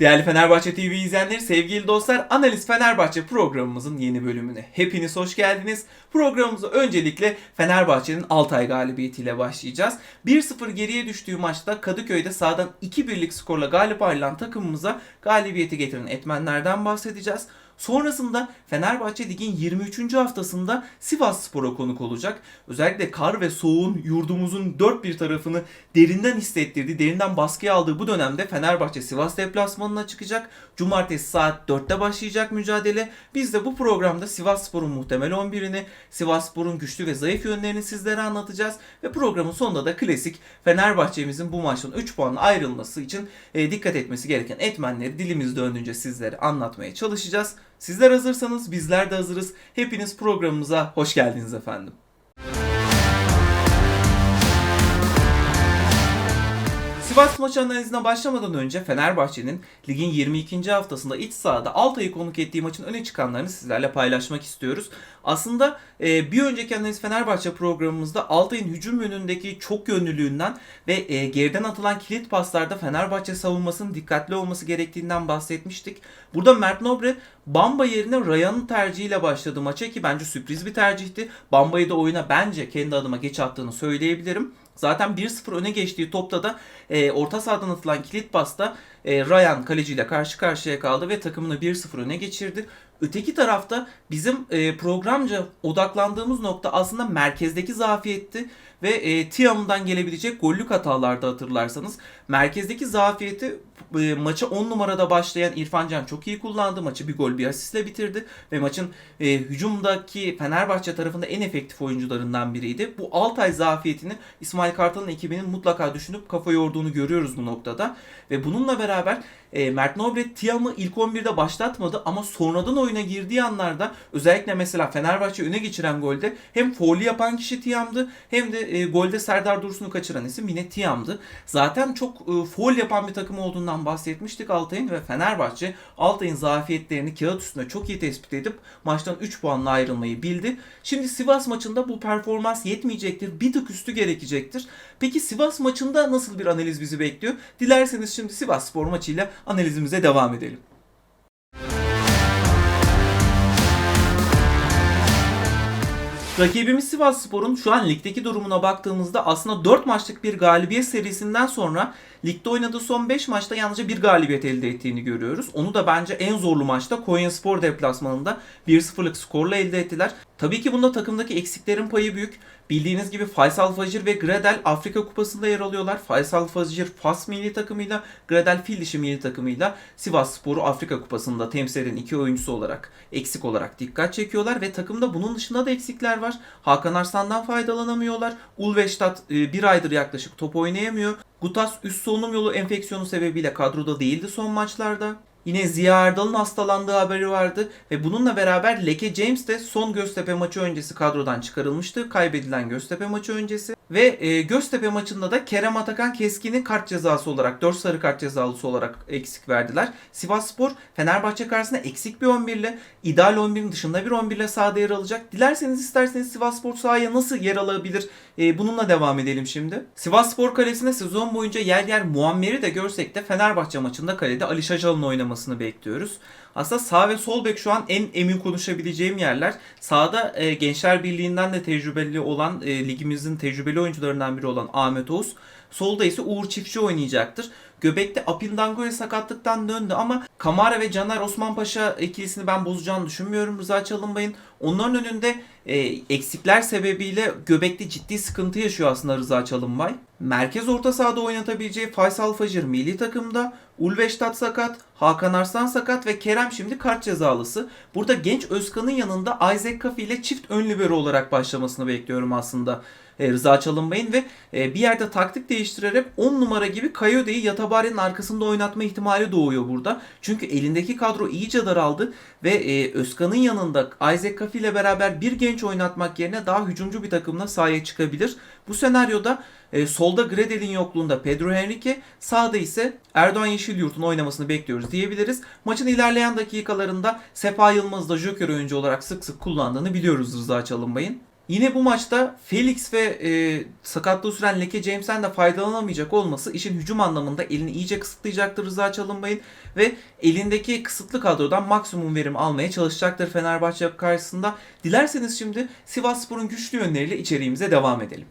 Değerli Fenerbahçe TV izleyenleri, sevgili dostlar, Analiz Fenerbahçe programımızın yeni bölümüne hepiniz hoş geldiniz. Programımıza öncelikle Fenerbahçe'nin Altay galibiyetiyle başlayacağız. 1-0 geriye düştüğü maçta Kadıköy'de sağdan 2-1'lik skorla galip ayrılan takımımıza galibiyeti getiren etmenlerden bahsedeceğiz. Sonrasında Fenerbahçe Lig'in 23. haftasında Sivas Spor'a konuk olacak. Özellikle kar ve soğuğun yurdumuzun dört bir tarafını derinden hissettirdiği, derinden baskıya aldığı bu dönemde Fenerbahçe Sivas deplasmanına çıkacak. Cumartesi saat 4'te başlayacak mücadele. Biz de bu programda Sivas Spor'un muhtemel 11'ini, Sivas Spor'un güçlü ve zayıf yönlerini sizlere anlatacağız. Ve programın sonunda da klasik Fenerbahçe'mizin bu maçtan 3 puanla ayrılması için e, dikkat etmesi gereken etmenleri dilimiz döndüğünce sizlere anlatmaya çalışacağız. Sizler hazırsanız bizler de hazırız. Hepiniz programımıza hoş geldiniz efendim. Sivas maçı analizine başlamadan önce Fenerbahçe'nin ligin 22. haftasında iç sahada Altay'ı konuk ettiği maçın öne çıkanlarını sizlerle paylaşmak istiyoruz. Aslında e, bir önceki analiz Fenerbahçe programımızda Altay'ın hücum yönündeki çok yönlülüğünden ve e, geriden atılan kilit paslarda Fenerbahçe savunmasının dikkatli olması gerektiğinden bahsetmiştik. Burada Mert Nobre Bamba yerine Ryan'ın tercihiyle başladı maça ki bence sürpriz bir tercihti. Bamba'yı da oyuna bence kendi adıma geç attığını söyleyebilirim. Zaten 1-0 öne geçtiği topta da e, orta sahadan atılan kilit pasta e, Ryan kaleciyle karşı karşıya kaldı ve takımını 1-0 öne geçirdi. Öteki tarafta bizim e, programca odaklandığımız nokta aslında merkezdeki zafiyetti ve e, Tiam'dan gelebilecek gollük hatalarda hatırlarsanız. Merkezdeki zafiyeti e, maça 10 numarada başlayan İrfan Can çok iyi kullandı. Maçı bir gol bir asistle bitirdi ve maçın e, hücumdaki Fenerbahçe tarafında en efektif oyuncularından biriydi. Bu Altay zafiyetini İsmail Kartal'ın ekibinin mutlaka düşünüp kafa yorduğunu görüyoruz bu noktada. Ve bununla beraber e, Mert Nobre Tiam'ı ilk 11'de başlatmadı ama sonradan oyuna girdiği anlarda özellikle mesela Fenerbahçe öne geçiren golde hem foul'ü yapan kişi Tiam'dı hem de e, golde Serdar Dursun'u kaçıran isim yine Tiam'dı. Zaten çok e, foul yapan bir takım olduğundan bahsetmiştik Altay'ın ve Fenerbahçe Altay'ın zafiyetlerini kağıt üstünde çok iyi tespit edip maçtan 3 puanla ayrılmayı bildi. Şimdi Sivas maçında bu performans yetmeyecektir. Bir tık üstü gerekecektir. Peki Sivas maçında nasıl bir analiz bizi bekliyor? Dilerseniz şimdi Sivas Spor maçıyla analizimize devam edelim. Rakibimiz Sivas Spor'un şu an ligdeki durumuna baktığımızda aslında 4 maçlık bir galibiyet serisinden sonra ligde oynadığı son 5 maçta yalnızca bir galibiyet elde ettiğini görüyoruz. Onu da bence en zorlu maçta Konya Spor deplasmanında 1-0'lık skorla elde ettiler. Tabii ki bunda takımdaki eksiklerin payı büyük. Bildiğiniz gibi Faysal Fajr ve Gradel Afrika Kupası'nda yer alıyorlar. Faysal Fajr Fas milli takımıyla, Gradel Fil milli takımıyla Sivas Spor'u Afrika Kupası'nda temsil eden iki oyuncusu olarak eksik olarak dikkat çekiyorlar ve takımda bunun dışında da eksikler var. Hakan Arslan'dan faydalanamıyorlar. Ulveştat e, bir aydır yaklaşık top oynayamıyor. Gutas üst solunum yolu enfeksiyonu sebebiyle kadroda değildi son maçlarda. Yine Ziya Erdal'ın hastalandığı haberi vardı ve bununla beraber Leke James de son Göztepe maçı öncesi kadrodan çıkarılmıştı. Kaybedilen Göztepe maçı öncesi. Ve e, Göztepe maçında da Kerem Atakan Keskin'i kart cezası olarak 4 sarı kart cezalısı olarak eksik verdiler. Sivas Spor Fenerbahçe karşısında eksik bir 11 ile ideal 11'in dışında bir 11 ile sahada yer alacak. Dilerseniz isterseniz Sivas Spor sahaya nasıl yer alabilir e, bununla devam edelim şimdi. Sivas Spor kalesinde sezon boyunca yer yer Muammer'i de görsek de Fenerbahçe maçında kalede Ali Şaşal'ın oynamasını bekliyoruz. Aslında sağ ve sol bek şu an en emin konuşabileceğim yerler. Sağda e, Gençler Birliği'nden de tecrübeli olan e, ligimizin tecrübeli oyuncularından biri olan Ahmet Oğuz. Solda ise Uğur Çiftçi oynayacaktır. Göbekte Apindango'ya sakatlıktan döndü ama Kamara ve Caner Osmanpaşa ikilisini ben bozacağını düşünmüyorum Rıza Çalınbay'ın. Onların önünde e, eksikler sebebiyle Göbek'te ciddi sıkıntı yaşıyor aslında Rıza Çalınbay. Merkez orta sahada oynatabileceği Faysal Fajr milli takımda, Ulveştat sakat, Hakan Arslan sakat ve Kerem şimdi kart cezalısı. Burada genç Özkan'ın yanında Isaac Kafi ile çift ön libero olarak başlamasını bekliyorum aslında. E, Rıza Çalınbay'ın ve e, bir yerde taktik değiştirerek 10 numara gibi Kayode'yi Yatabare'nin arkasında oynatma ihtimali doğuyor burada. Çünkü elindeki kadro iyice daraldı ve e, Özkan'ın yanında Isaac ile beraber bir genç oynatmak yerine daha hücumcu bir takımla sahaya çıkabilir. Bu senaryoda e, solda Gredel'in yokluğunda Pedro Henrique, sağda ise Erdoğan Yeşilyurt'un oynamasını bekliyoruz diyebiliriz. Maçın ilerleyen dakikalarında Sefa Yılmaz da Joker oyuncu olarak sık sık kullandığını biliyoruz Rıza Çalınbay'ın. Yine bu maçta Felix ve e, sakatlığı süren Leke James'ten de faydalanamayacak olması işin hücum anlamında elini iyice kısıtlayacaktır Rıza Çalınbay'ın ve elindeki kısıtlı kadrodan maksimum verim almaya çalışacaktır Fenerbahçe karşısında. Dilerseniz şimdi Sivasspor'un güçlü yönleriyle içeriğimize devam edelim.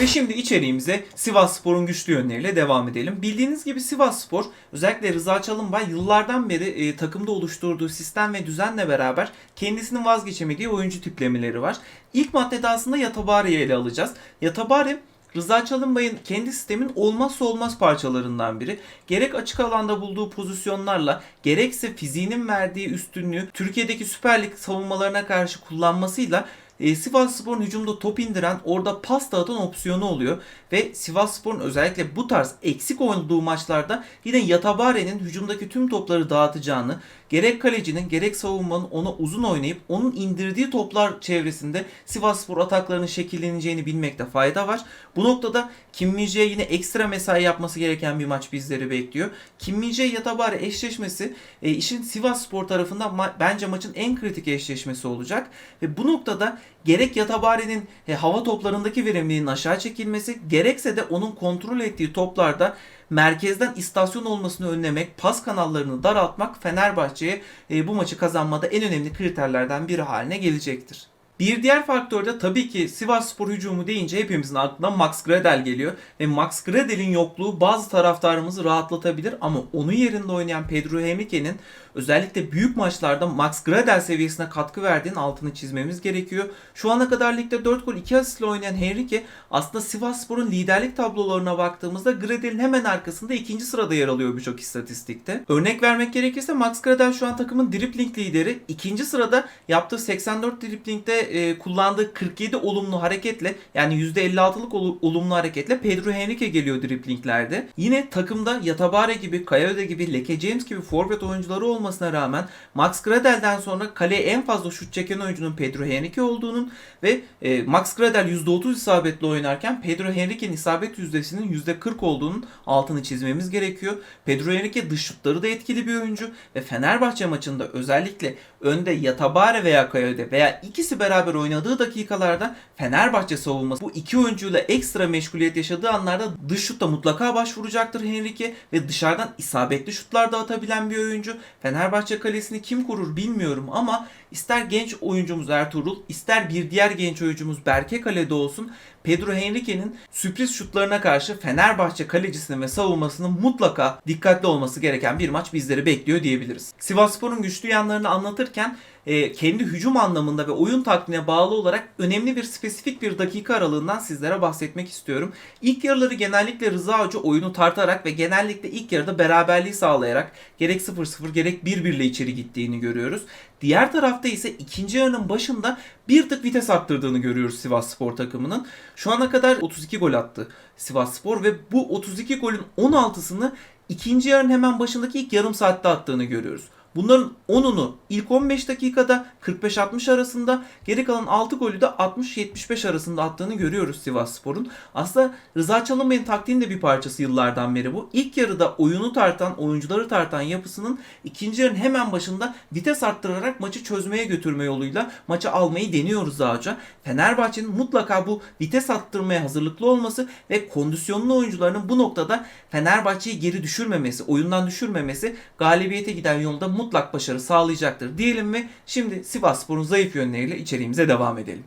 Ve şimdi içeriğimize Sivas Spor'un güçlü yönleriyle devam edelim. Bildiğiniz gibi Sivas Spor özellikle Rıza Çalınbay yıllardan beri e, takımda oluşturduğu sistem ve düzenle beraber kendisinin vazgeçemediği oyuncu tiplemeleri var. İlk maddede aslında Yatabari'yi ele alacağız. Yatabari Rıza Çalınbay'ın kendi sistemin olmazsa olmaz parçalarından biri. Gerek açık alanda bulduğu pozisyonlarla gerekse fiziğinin verdiği üstünlüğü Türkiye'deki Süper Lig savunmalarına karşı kullanmasıyla e, Sivas Spor'un hücumda top indiren, orada pas dağıtan opsiyonu oluyor. Ve Sivas Spor'un özellikle bu tarz eksik olduğu maçlarda yine Yatabare'nin hücumdaki tüm topları dağıtacağını, gerek kalecinin gerek savunmanın ona uzun oynayıp onun indirdiği toplar çevresinde Sivas Spor ataklarının şekilleneceğini bilmekte fayda var. Bu noktada Kim Min-jae yine ekstra mesai yapması gereken bir maç bizleri bekliyor. Kim Min-jae Yatabare eşleşmesi e, işin Sivas Spor tarafından ma- bence maçın en kritik eşleşmesi olacak. Ve bu noktada gerek Yatabare'nin e, hava toplarındaki verimliliğinin aşağı çekilmesi gerekse de onun kontrol ettiği toplarda merkezden istasyon olmasını önlemek, pas kanallarını daraltmak Fenerbahçe'ye e, bu maçı kazanmada en önemli kriterlerden biri haline gelecektir. Bir diğer faktör de tabii ki Sivas Spor hücumu deyince hepimizin aklına Max Gradel geliyor. Ve Max Gradel'in yokluğu bazı taraftarımızı rahatlatabilir ama onun yerinde oynayan Pedro Henrique'nin özellikle büyük maçlarda Max Gradel seviyesine katkı verdiğinin altını çizmemiz gerekiyor. Şu ana kadar ligde 4 gol 2 asistle oynayan Henrique aslında Sivas Spor'un liderlik tablolarına baktığımızda Gradel'in hemen arkasında ikinci sırada yer alıyor birçok istatistikte. Örnek vermek gerekirse Max Gradel şu an takımın dripling lideri. İkinci sırada yaptığı 84 driplingde e, kullandığı 47 olumlu hareketle yani %56'lık olu- olumlu hareketle Pedro Henrique geliyor driplinglerde. Yine takımda Yatabare gibi, Kayode gibi, Leke James gibi forvet oyuncuları olmasına rağmen Max Gradel'den sonra kaleye en fazla şut çeken oyuncunun Pedro Henrique olduğunun ve e, Max Gradel %30 isabetli oynarken Pedro Henrique'nin isabet yüzdesinin %40 olduğunun altını çizmemiz gerekiyor. Pedro Henrique dış şutları da etkili bir oyuncu ve Fenerbahçe maçında özellikle önde Yatabare veya Kayode veya ikisi beraber oynadığı dakikalarda Fenerbahçe savunması bu iki oyuncuyla ekstra meşguliyet yaşadığı anlarda dış şutta mutlaka başvuracaktır Henrique ve dışarıdan isabetli şutlar da atabilen bir oyuncu. Fenerbahçe kalesini kim kurur bilmiyorum ama ister genç oyuncumuz Ertuğrul, ister bir diğer genç oyuncumuz Berke kalede olsun Pedro Henrique'nin sürpriz şutlarına karşı Fenerbahçe kalecisinin ve savunmasının mutlaka dikkatli olması gereken bir maç bizleri bekliyor diyebiliriz. Sivasspor'un güçlü yanlarını anlatırken e, kendi hücum anlamında ve oyun taktiğine bağlı olarak önemli bir spesifik bir dakika aralığından sizlere bahsetmek istiyorum. İlk yarıları genellikle Rıza Hoca oyunu tartarak ve genellikle ilk yarıda beraberliği sağlayarak gerek 0-0 gerek 1-1 ile içeri gittiğini görüyoruz. Diğer tarafta ise ikinci yarının başında bir tık vites arttırdığını görüyoruz Sivas Spor takımının. Şu ana kadar 32 gol attı Sivas Spor ve bu 32 golün 16'sını ikinci yarının hemen başındaki ilk yarım saatte attığını görüyoruz. Bunların 10'unu ilk 15 dakikada 45-60 arasında geri kalan 6 golü de 60-75 arasında attığını görüyoruz Sivas Spor'un. Aslında Rıza Çalınbay'ın taktiğinin de bir parçası yıllardan beri bu. İlk yarıda oyunu tartan, oyuncuları tartan yapısının ikinci yarının hemen başında vites arttırarak maçı çözmeye götürme yoluyla maçı almayı deniyoruz Hoca. Fenerbahçe'nin mutlaka bu vites arttırmaya hazırlıklı olması ve kondisyonlu oyuncularının bu noktada Fenerbahçe'yi geri düşürmemesi, oyundan düşürmemesi galibiyete giden yolda mutlak başarı sağlayacaktır diyelim ve şimdi Sivasspor'un zayıf yönleriyle içeriğimize devam edelim.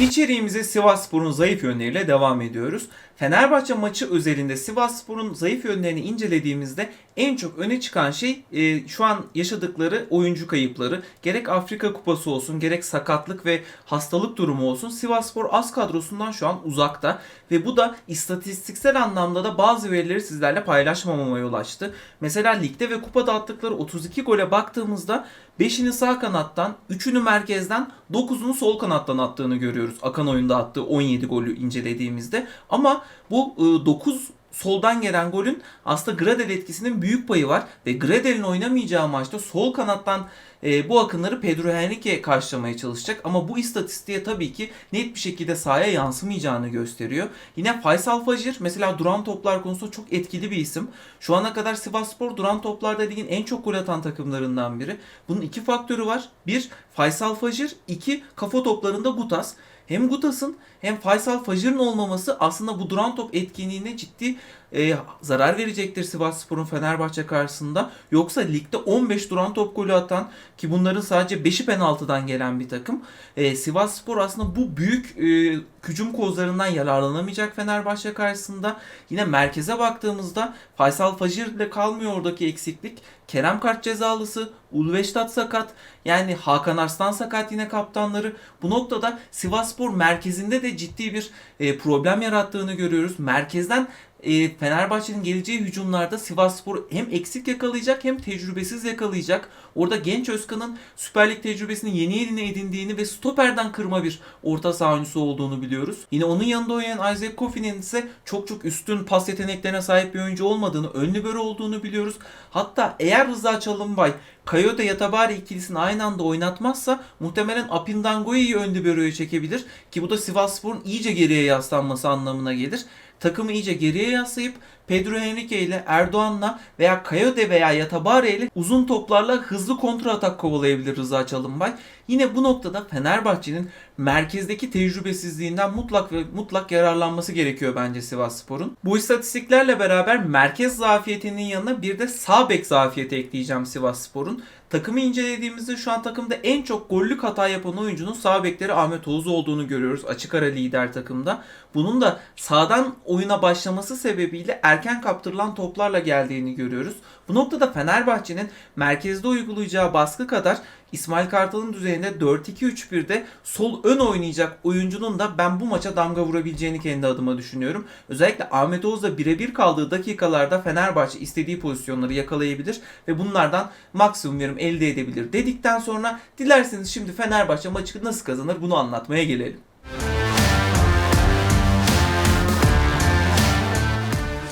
İçeriğimize Sivasspor'un zayıf yönleriyle devam ediyoruz. Fenerbahçe maçı özelinde Sivasspor'un zayıf yönlerini incelediğimizde en çok öne çıkan şey e, şu an yaşadıkları oyuncu kayıpları. Gerek Afrika Kupası olsun gerek sakatlık ve hastalık durumu olsun Sivasspor az kadrosundan şu an uzakta. Ve bu da istatistiksel anlamda da bazı verileri sizlerle paylaşmamama yol açtı. Mesela ligde ve kupada attıkları 32 gole baktığımızda 5'ini sağ kanattan, 3'ünü merkezden, 9'unu sol kanattan attığını görüyoruz. Akan oyunda attığı 17 golü incelediğimizde. Ama bu 9 soldan gelen golün aslında Gradel etkisinin büyük payı var ve Gradel'in oynamayacağı maçta sol kanattan e, bu akınları Pedro Henrique karşılamaya çalışacak. Ama bu istatistiğe tabii ki net bir şekilde sahaya yansımayacağını gösteriyor. Yine Faysal Fajr mesela duran toplar konusunda çok etkili bir isim. Şu ana kadar Sivasspor duran toplarda ligin en çok gol atan takımlarından biri. Bunun iki faktörü var. Bir Faysal Fajr, iki kafa toplarında Gutas. Hem Gutas'ın hem Faysal Fajr'ın olmaması aslında bu duran top etkinliğine ciddi e, zarar verecektir Sivasspor'un Fenerbahçe karşısında. Yoksa ligde 15 duran top golü atan ki bunların sadece 5'i penaltıdan gelen bir takım. E, Sivasspor aslında bu büyük e, hücum kozlarından yararlanamayacak Fenerbahçe karşısında. Yine merkeze baktığımızda Faysal Fajr ile kalmıyor oradaki eksiklik. Kerem kart cezalısı, Ulveştat sakat. Yani Hakan Arslan sakat yine kaptanları. Bu noktada Sivasspor merkezinde de ciddi bir e, problem yarattığını görüyoruz. Merkezden e, Fenerbahçe'nin geleceği hücumlarda Sivasspor hem eksik yakalayacak hem tecrübesiz yakalayacak. Orada genç Özkan'ın Süper Lig tecrübesini yeni eline edindiğini ve stoperden kırma bir orta saha oyuncusu olduğunu biliyoruz. Yine onun yanında oynayan Isaac Kofi'nin ise çok çok üstün pas yeteneklerine sahip bir oyuncu olmadığını, ön libero olduğunu biliyoruz. Hatta eğer Rıza Çalınbay Coyote Yatabari ikilisini aynı anda oynatmazsa muhtemelen Apindango'yu ön libero'ya çekebilir ki bu da Sivasspor'un iyice geriye yaslanması anlamına gelir takımı iyice geriye yaslayıp Pedro Henrique ile Erdoğan'la veya Coyote veya Yatabare ile uzun toplarla hızlı kontra atak kovalayabilir Rıza Çalınbay. Yine bu noktada Fenerbahçe'nin merkezdeki tecrübesizliğinden mutlak ve mutlak yararlanması gerekiyor bence Sivasspor'un. Bu istatistiklerle beraber merkez zafiyetinin yanına bir de sağ bek zafiyeti ekleyeceğim Sivasspor'un. Takımı incelediğimizde şu an takımda en çok gollük hata yapan oyuncunun sağ bekleri Ahmet Oğuz olduğunu görüyoruz. Açık ara lider takımda. Bunun da sağdan oyuna başlaması sebebiyle erken kaptırılan toplarla geldiğini görüyoruz. Bu noktada Fenerbahçe'nin merkezde uygulayacağı baskı kadar İsmail Kartal'ın düzeyinde 4-2-3-1'de sol ön oynayacak oyuncunun da ben bu maça damga vurabileceğini kendi adıma düşünüyorum. Özellikle Ahmet Oğuz'la birebir kaldığı dakikalarda Fenerbahçe istediği pozisyonları yakalayabilir ve bunlardan maksimum verim elde edebilir dedikten sonra dilerseniz şimdi Fenerbahçe maçı nasıl kazanır bunu anlatmaya gelelim.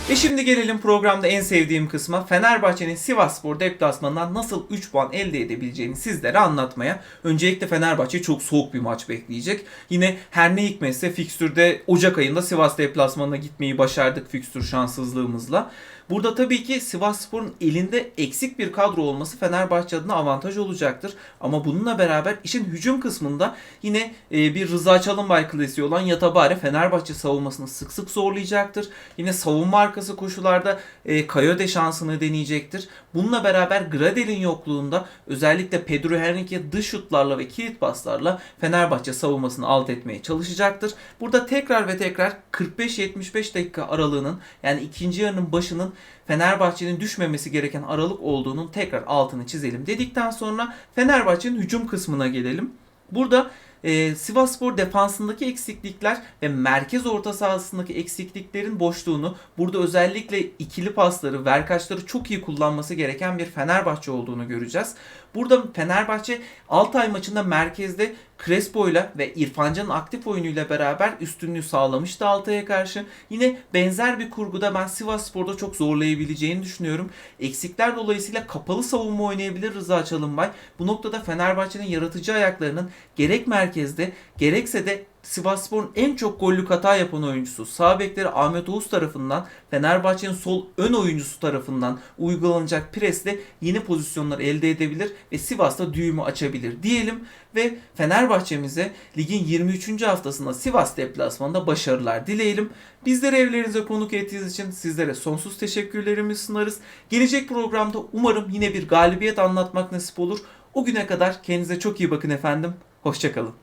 Ve şimdi gelelim programda en sevdiğim kısma. Fenerbahçe'nin Sivasspor deplasmanından nasıl 3 puan elde edebileceğini sizlere anlatmaya. Öncelikle Fenerbahçe çok soğuk bir maç bekleyecek. Yine her ne hikmetse fikstürde Ocak ayında Sivas deplasmanına gitmeyi başardık fikstür şanssızlığımızla. Burada tabii ki Sivasspor'un elinde eksik bir kadro olması Fenerbahçe adına avantaj olacaktır. Ama bununla beraber işin hücum kısmında yine e, bir Rıza Çalınbay klasiği olan Yatabare Fenerbahçe savunmasını sık sık zorlayacaktır. Yine savunma arkası koşularda e, Kayode şansını deneyecektir. Bununla beraber Gradel'in yokluğunda özellikle Pedro Henrique dış şutlarla ve kilit paslarla Fenerbahçe savunmasını alt etmeye çalışacaktır. Burada tekrar ve tekrar 45-75 dakika aralığının yani ikinci yarının başının Fenerbahçe'nin düşmemesi gereken aralık olduğunun tekrar altını çizelim dedikten sonra Fenerbahçe'nin hücum kısmına gelelim. Burada e, Sivasspor defansındaki eksiklikler ve merkez orta sahasındaki eksikliklerin boşluğunu burada özellikle ikili pasları, verkaçları çok iyi kullanması gereken bir Fenerbahçe olduğunu göreceğiz. Burada Fenerbahçe Altay maçında merkezde Crespo ile ve İrfancan'ın aktif oyunuyla beraber üstünlüğü sağlamıştı Altay'a karşı. Yine benzer bir kurguda ben Sivas Spor'da çok zorlayabileceğini düşünüyorum. Eksikler dolayısıyla kapalı savunma oynayabilir Rıza Çalınbay. Bu noktada Fenerbahçe'nin yaratıcı ayaklarının gerek merkezde gerekse de Sivasspor'un en çok gollük hata yapan oyuncusu sağ bekleri Ahmet Oğuz tarafından Fenerbahçe'nin sol ön oyuncusu tarafından uygulanacak presle yeni pozisyonlar elde edebilir ve Sivas'ta düğümü açabilir diyelim ve Fenerbahçe'mize ligin 23. haftasında Sivas deplasmanında başarılar dileyelim. Bizleri evlerinize konuk ettiğiniz için sizlere sonsuz teşekkürlerimi sunarız. Gelecek programda umarım yine bir galibiyet anlatmak nasip olur. O güne kadar kendinize çok iyi bakın efendim. Hoşçakalın.